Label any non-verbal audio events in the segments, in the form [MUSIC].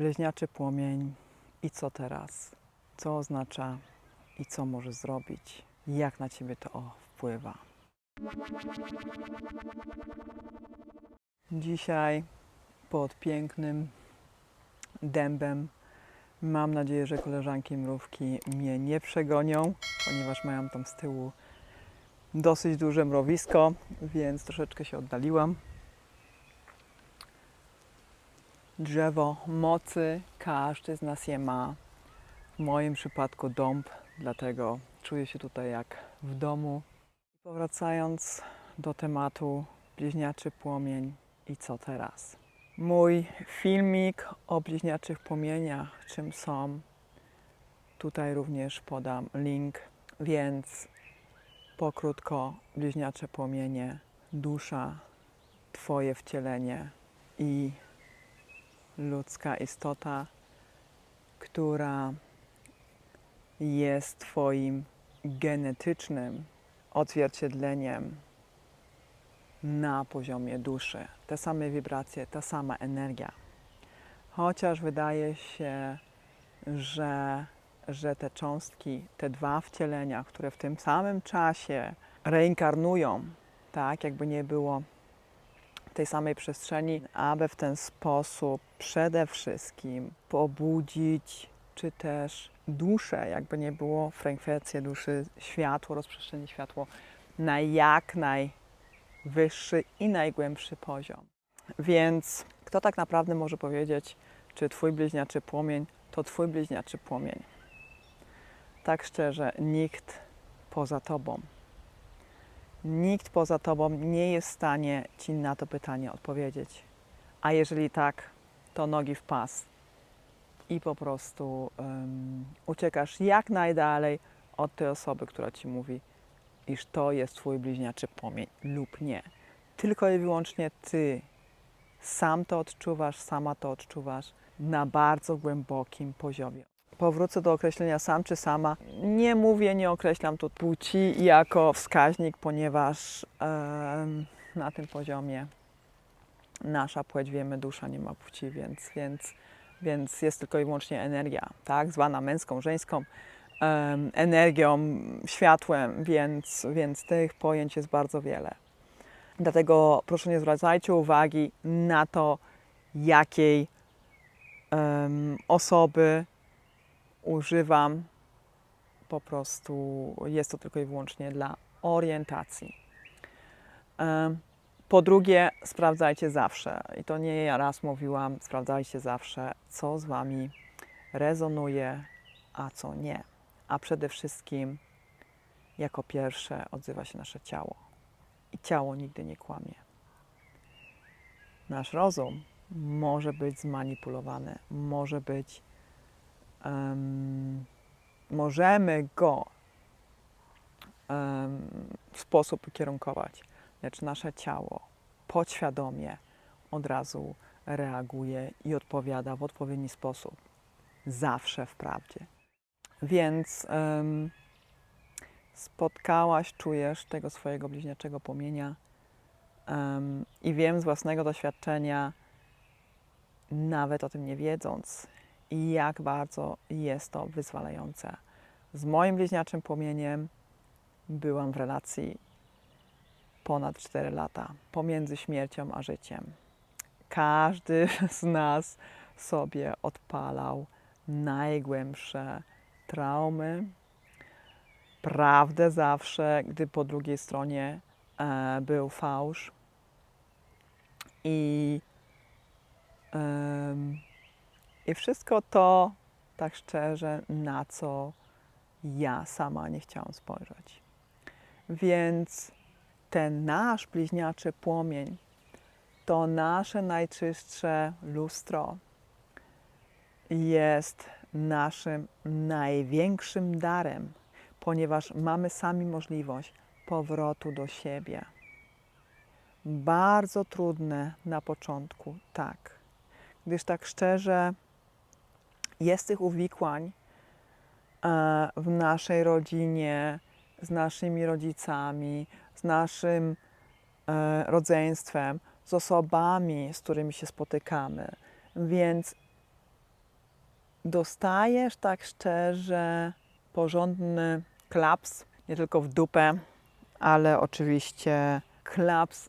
Bliźniaczy płomień i co teraz? Co oznacza i co możesz zrobić? Jak na ciebie to wpływa? Dzisiaj pod pięknym dębem mam nadzieję, że koleżanki mrówki mnie nie przegonią, ponieważ mają tam z tyłu dosyć duże mrowisko, więc troszeczkę się oddaliłam. Drzewo mocy, każdy z nas je ma. W moim przypadku dąb, dlatego czuję się tutaj jak w domu. Powracając do tematu bliźniaczy płomień i co teraz? Mój filmik o bliźniaczych płomieniach, czym są, tutaj również podam link, więc pokrótko bliźniacze płomienie, dusza, Twoje wcielenie i ludzka istota, która jest Twoim genetycznym odzwierciedleniem na poziomie duszy. Te same wibracje, ta sama energia. Chociaż wydaje się, że, że te cząstki, te dwa wcielenia, które w tym samym czasie reinkarnują, tak jakby nie było tej samej przestrzeni, aby w ten sposób przede wszystkim pobudzić, czy też duszę, jakby nie było frekwencję duszy, światło, rozprzestrzenić światło na jak najwyższy i najgłębszy poziom. Więc kto tak naprawdę może powiedzieć, czy Twój bliźniaczy płomień to Twój bliźniaczy płomień? Tak szczerze, nikt poza Tobą. Nikt poza Tobą nie jest w stanie Ci na to pytanie odpowiedzieć. A jeżeli tak, to nogi w pas i po prostu um, uciekasz jak najdalej od tej osoby, która Ci mówi, iż to jest Twój bliźniaczy płomień lub nie. Tylko i wyłącznie Ty sam to odczuwasz, sama to odczuwasz na bardzo głębokim poziomie. Powrócę do określenia sam czy sama. Nie mówię, nie określam tu płci jako wskaźnik, ponieważ em, na tym poziomie nasza płeć, wiemy, dusza nie ma płci, więc, więc, więc jest tylko i wyłącznie energia, tak, zwana męską, żeńską em, energią, światłem, więc, więc tych pojęć jest bardzo wiele. Dlatego proszę nie zwracajcie uwagi na to, jakiej em, osoby używam. Po prostu jest to tylko i wyłącznie dla orientacji. Po drugie, sprawdzajcie zawsze, i to nie ja raz mówiłam, sprawdzajcie zawsze, co z Wami rezonuje, a co nie. A przede wszystkim, jako pierwsze, odzywa się nasze ciało. I ciało nigdy nie kłamie. Nasz rozum może być zmanipulowany, może być. Em, możemy go em, w sposób ukierunkować, lecz nasze ciało podświadomie od razu reaguje i odpowiada w odpowiedni sposób. Zawsze wprawdzie. Więc em, spotkałaś, czujesz tego swojego bliźniaczego płomienia em, i wiem z własnego doświadczenia, nawet o tym nie wiedząc, jak bardzo jest to wyzwalające. Z moim bliźniaczym płomieniem byłam w relacji ponad 4 lata, pomiędzy śmiercią a życiem. Każdy [LAUGHS] z nas sobie odpalał najgłębsze traumy, prawdę zawsze, gdy po drugiej stronie e, był fałsz. I, em, I wszystko to, tak szczerze, na co ja sama nie chciałam spojrzeć. Więc ten nasz bliźniaczy płomień to nasze najczystsze lustro jest naszym największym darem, ponieważ mamy sami możliwość powrotu do siebie. Bardzo trudne na początku, tak, gdyż tak szczerze jest tych uwikłań e, w naszej rodzinie, z naszymi rodzicami, z naszym e, rodzeństwem, z osobami, z którymi się spotykamy. Więc dostajesz tak szczerze porządny klaps, nie tylko w dupę, ale oczywiście klaps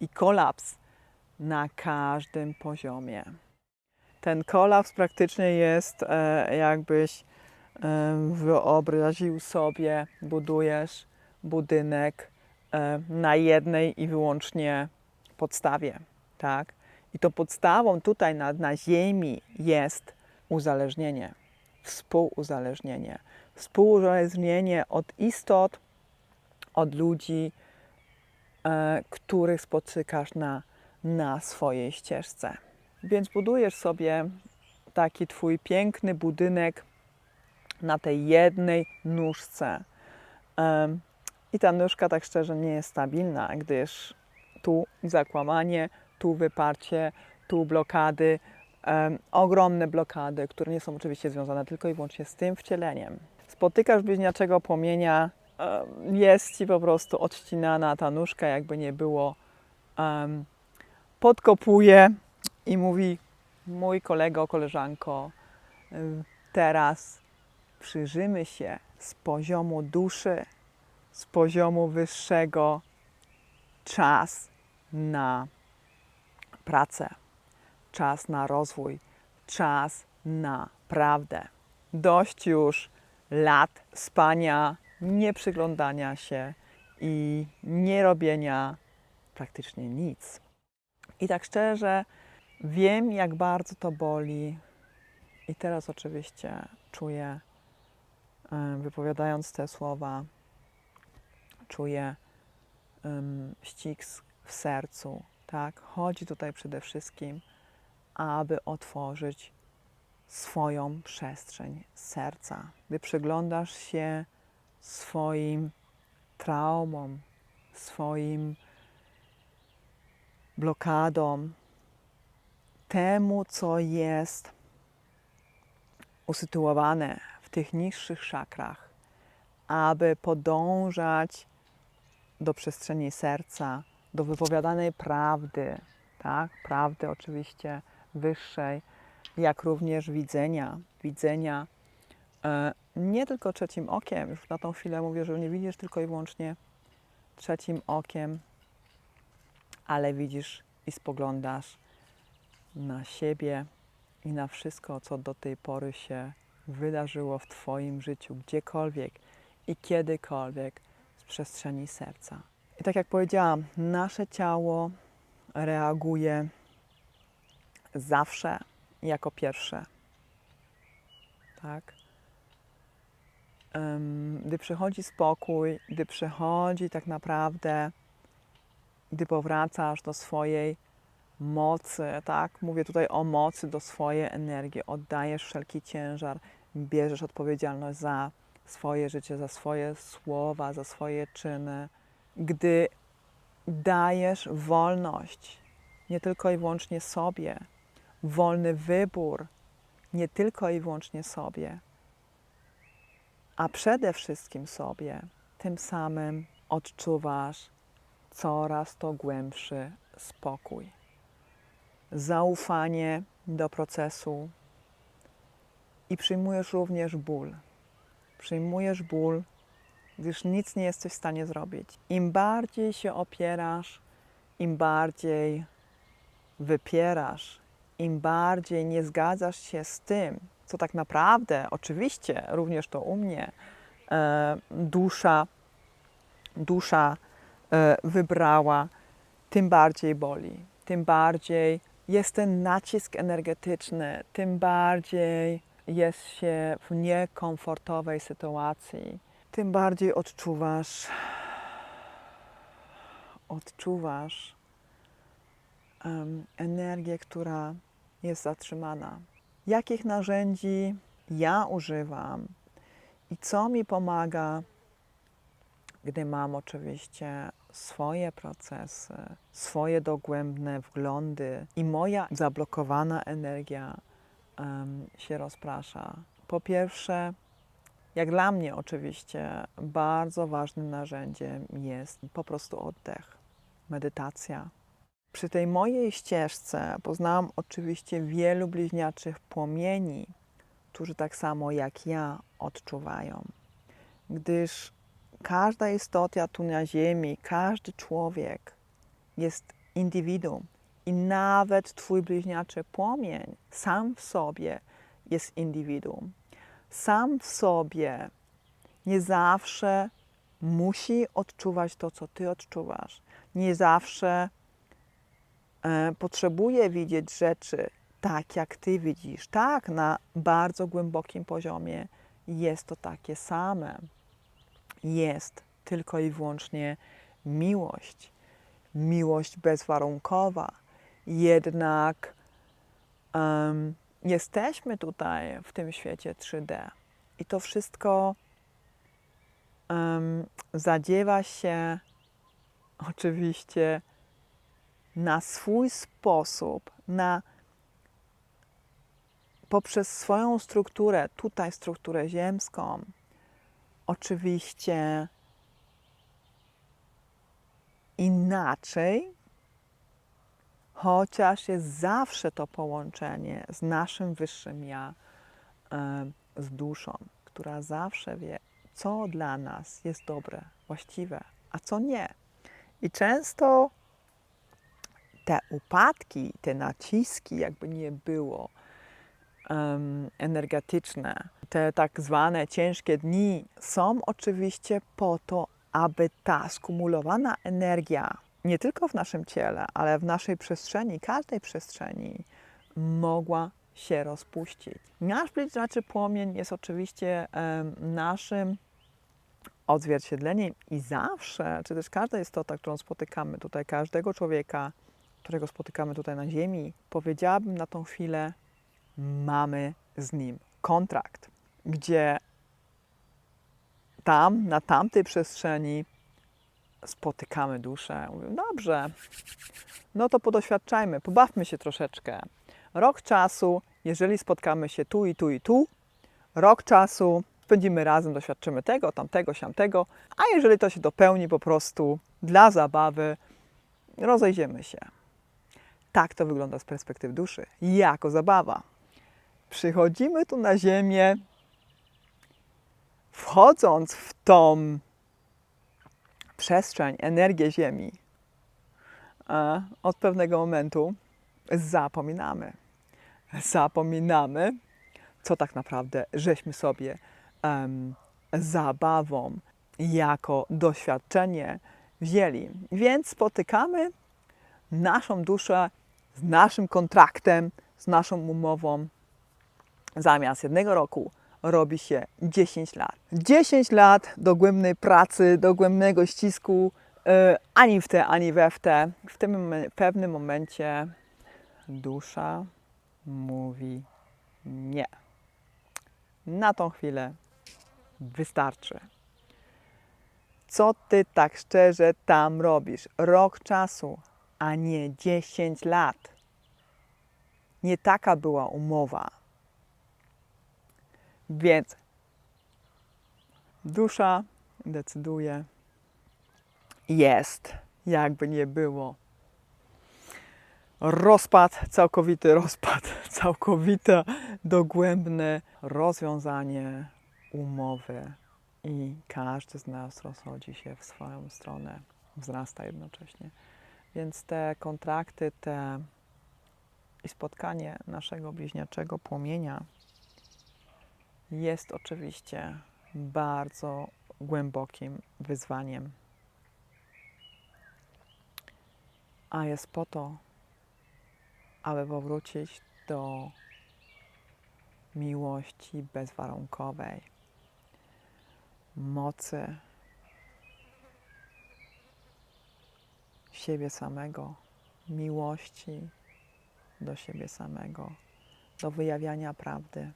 i kolaps na każdym poziomie. Ten kolaps praktycznie jest e, jakbyś e, wyobraził sobie, budujesz budynek e, na jednej i wyłącznie podstawie, tak? I to podstawą tutaj na, na ziemi jest uzależnienie, współuzależnienie. Współuzależnienie od istot, od ludzi, których spotykasz na, na swojej ścieżce. Więc budujesz sobie taki twój piękny budynek na tej jednej nóżce. I ta nóżka, tak szczerze, nie jest stabilna, gdyż tu zakłamanie, tu wyparcie, tu blokady, ogromne blokady, które nie są oczywiście związane tylko i wyłącznie z tym wcieleniem. Spotykasz bliźniaczego płomienia, jest ci po prostu odcinana ta nóżka, jakby nie było. podkopuje i mówi: Mój kolego, koleżanko, em, teraz przyjrzymy się z poziomu duszy, z poziomu wyższego czas na pracę, czas na rozwój, czas na prawdę. Dość już lat spania, nie przyglądania się i nie robienia praktycznie nic. I tak szczerze, wiem, jak bardzo to boli, i teraz oczywiście czuję, wypowiadając te słowa, czuję em, ścisk w sercu, tak? Chodzi tutaj przede wszystkim, aby otworzyć swoją przestrzeń serca. Gdy przyglądasz się swoim traumom, swoim blokadom, temu, co jest usytuowane w tych niższych szakrach, aby podążać do przestrzeni serca, do wypowiadanej prawdy, tak? Prawdy oczywiście wyższej, jak również widzenia, widzenia e, nie tylko trzecim okiem, już na tą chwilę mówię, że nie widzisz tylko i wyłącznie trzecim okiem, ale widzisz i spoglądasz na siebie i na wszystko, co do tej pory się wydarzyło w Twoim życiu, gdziekolwiek i kiedykolwiek z przestrzeni serca. I tak jak powiedziałam, nasze ciało reaguje zawsze jako pierwsze. Tak? Gdy przychodzi spokój, gdy przychodzi tak naprawdę, gdy powracasz do swojej mocy, tak? Mówię tutaj o mocy, do swojej energii, oddajesz wszelki ciężar, bierzesz odpowiedzialność za swoje życie, za swoje słowa, za swoje czyny. Gdy dajesz wolność nie tylko i wyłącznie sobie, wolny wybór nie tylko i wyłącznie sobie, a przede wszystkim sobie, tym samym odczuwasz coraz to głębszy spokój, zaufanie do procesu i przyjmujesz również ból. Przyjmujesz ból, gdyż nic nie jesteś w stanie zrobić. Im bardziej się opierasz, im bardziej wypierasz, im bardziej nie zgadzasz się z tym, co tak naprawdę, oczywiście, również to u mnie, e, dusza, dusza e, wybrała, tym bardziej boli, tym bardziej jest ten nacisk energetyczny, tym bardziej jest się w niekomfortowej sytuacji, tym bardziej odczuwasz, odczuwasz em, energię, która jest zatrzymana. Jakich narzędzi ja używam i co mi pomaga, gdy mam oczywiście swoje procesy, swoje dogłębne wglądy i moja zablokowana energia em, się rozprasza. Po pierwsze, jak dla mnie oczywiście, bardzo ważnym narzędziem jest po prostu oddech, medytacja. Przy tej mojej ścieżce poznałam oczywiście wielu bliźniaczych płomieni, którzy tak samo jak ja odczuwają. Gdyż każda istota tu na Ziemi, każdy człowiek jest indywiduum i nawet Twój bliźniaczy płomień sam w sobie jest indywiduum. Sam w sobie nie zawsze musi odczuwać to, co Ty odczuwasz. Nie zawsze e, potrzebuje widzieć rzeczy tak, jak Ty widzisz. Tak, na bardzo głębokim poziomie jest to takie same. Jest tylko i wyłącznie miłość. Miłość bezwarunkowa. Jednak em, jesteśmy tutaj w tym świecie 3D i to wszystko em, zadziewa się oczywiście na swój sposób, na poprzez swoją strukturę, tutaj strukturę ziemską, oczywiście inaczej, chociaż jest zawsze to połączenie z naszym wyższym ja, e, z duszą, która zawsze wie, co dla nas jest dobre, właściwe, a co nie. I często te upadki, te naciski, jakby nie było, energetyczne, te tak zwane ciężkie dni są oczywiście po to, aby ta skumulowana energia nie tylko w naszym ciele, ale w naszej przestrzeni, każdej przestrzeni, mogła się rozpuścić. Nasz bliźniaczy płomień jest oczywiście naszym odzwierciedleniem i zawsze, czy też każda istota, którą spotykamy tutaj, każdego człowieka, którego spotykamy tutaj na Ziemi, powiedziałabym na tą chwilę, mamy z nim kontrakt, gdzie tam, na tamtej przestrzeni spotykamy duszę. Mówię, dobrze, no to podoświadczajmy, pobawmy się troszeczkę. Rok czasu, jeżeli spotkamy się tu i tu i tu, rok czasu spędzimy razem, doświadczymy tego, tamtego, siamtego, a jeżeli to się dopełni po prostu dla zabawy, rozejdziemy się. Tak to wygląda z perspektywy duszy, jako zabawa. Przychodzimy tu na Ziemię, wchodząc w tą przestrzeń, energię Ziemi, od pewnego momentu zapominamy. Zapominamy, co tak naprawdę żeśmy sobie em, zabawą jako doświadczenie wzięli. Więc spotykamy naszą duszę z naszym kontraktem, z naszą umową. Zamiast jednego roku robi się 10 lat. 10 lat dogłębnej pracy, dogłębnego ścisku, e, ani w te, ani we w te. W tym pewnym momencie dusza mówi nie. Na tą chwilę wystarczy. Co ty tak szczerze tam robisz? Rok czasu, a nie 10 lat. Nie taka była umowa. Więc dusza decyduje, jest, jakby nie było. Rozpad, całkowity rozpad, [LAUGHS] całkowite, dogłębne rozwiązanie umowy i każdy z nas rozchodzi się w swoją stronę, wzrasta jednocześnie. Więc te kontrakty, te i spotkanie naszego bliźniaczego płomienia jest oczywiście bardzo głębokim wyzwaniem. A jest po to, aby powrócić do miłości bezwarunkowej, mocy siebie samego, miłości do siebie samego, do wyjawiania prawdy,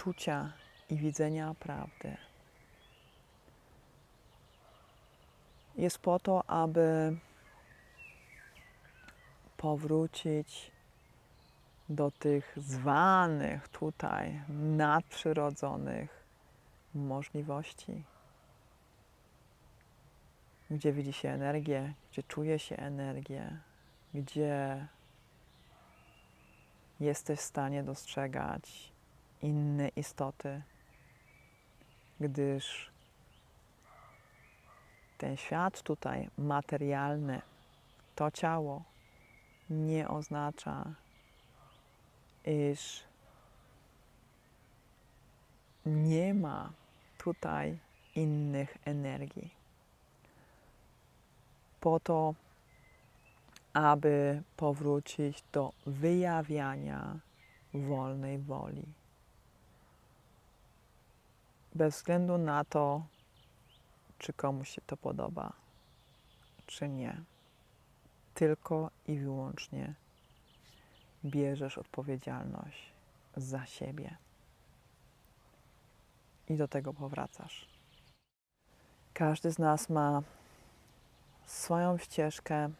czucia i widzenia prawdy. Jest po to, aby powrócić do tych zwanych tutaj nadprzyrodzonych możliwości, gdzie widzi się energię, gdzie czuje się energię, gdzie jesteś w stanie dostrzegać inne istoty, gdyż ten świat tutaj materialny, to ciało nie oznacza, iż nie ma tutaj innych energii. Po to, aby powrócić do wyjawiania wolnej woli. Bez względu na to, czy komuś się to podoba, czy nie. Tylko i wyłącznie bierzesz odpowiedzialność za siebie i do tego powracasz. Każdy z nas ma swoją ścieżkę,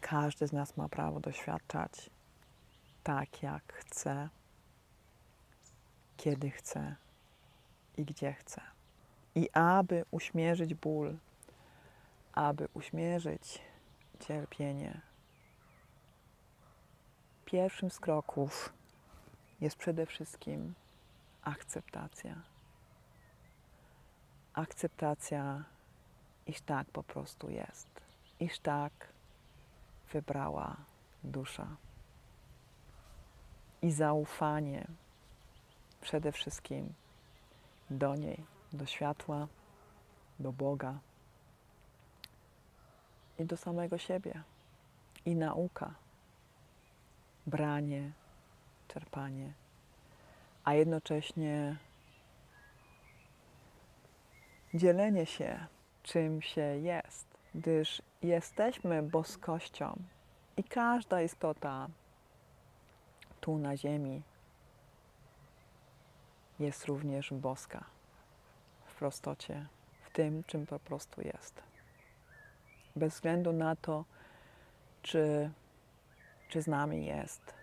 każdy z nas ma prawo doświadczać tak, jak chce, kiedy chce i gdzie chce. I aby uśmierzyć ból, aby uśmierzyć cierpienie, pierwszym z kroków jest przede wszystkim akceptacja. Akceptacja, iż tak po prostu jest, iż tak wybrała dusza. I zaufanie przede wszystkim do niej, do światła, do Boga i do samego siebie. I nauka, branie, czerpanie, a jednocześnie dzielenie się czym się jest, gdyż jesteśmy boskością i każda istota tu na ziemi jest również boska w prostocie, w tym, czym po prostu jest. Bez względu na to, czy, czy z nami jest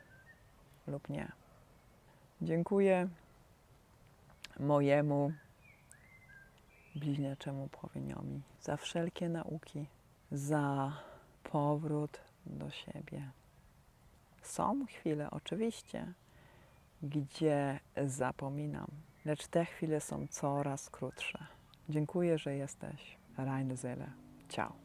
lub nie. Dziękuję mojemu bliźniaczemu płomieniowi za wszelkie nauki, za powrót do siebie. Są chwile, oczywiście, gdzie zapominam, lecz te chwile są coraz krótsze. Dziękuję, że jesteś. Reine Seele. Ciao.